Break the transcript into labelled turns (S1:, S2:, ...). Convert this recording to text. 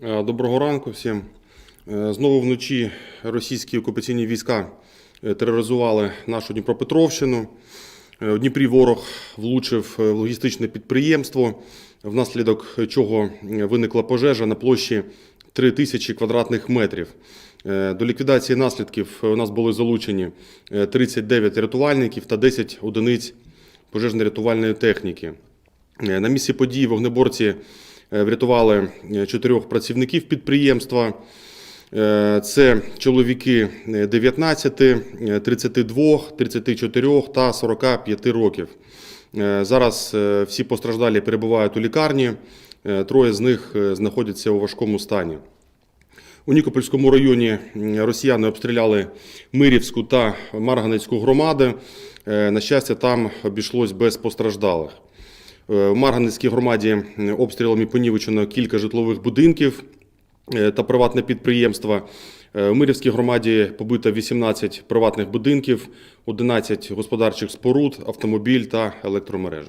S1: Е, Доброго ранку всім. Е, Знову вночі російські окупаційні війська е, тероризували нашу Дніпропетровщину. У Дніпрі ворог влучив в логістичне підприємство, внаслідок чого виникла пожежа на площі 3 тисячі квадратних метрів. До ліквідації наслідків у нас були залучені е, 39 рятувальників та 10 одиниць пожежно-рятувальної техніки. На місці події вогнеборці врятували е, чотирьох працівників підприємства. Е, Це чоловіки е, 19, е, 32, 34 та 45 років. Е, Зараз е, всі постраждалі перебувають у лікарні, е, троє з них е, знаходяться у важкому стані. У Нікопольському районі росіяни обстріляли Мирівську та Марганецьку громади. Е, На щастя, там обійшлось без постраждалих. Е, В Марганецькій громаді м, обстрілами понівечено кілька житлових будинків е, та приватне підприємство. У Мирівській громаді побито 18 приватних будинків, 11 господарчих споруд, автомобіль та електромережі.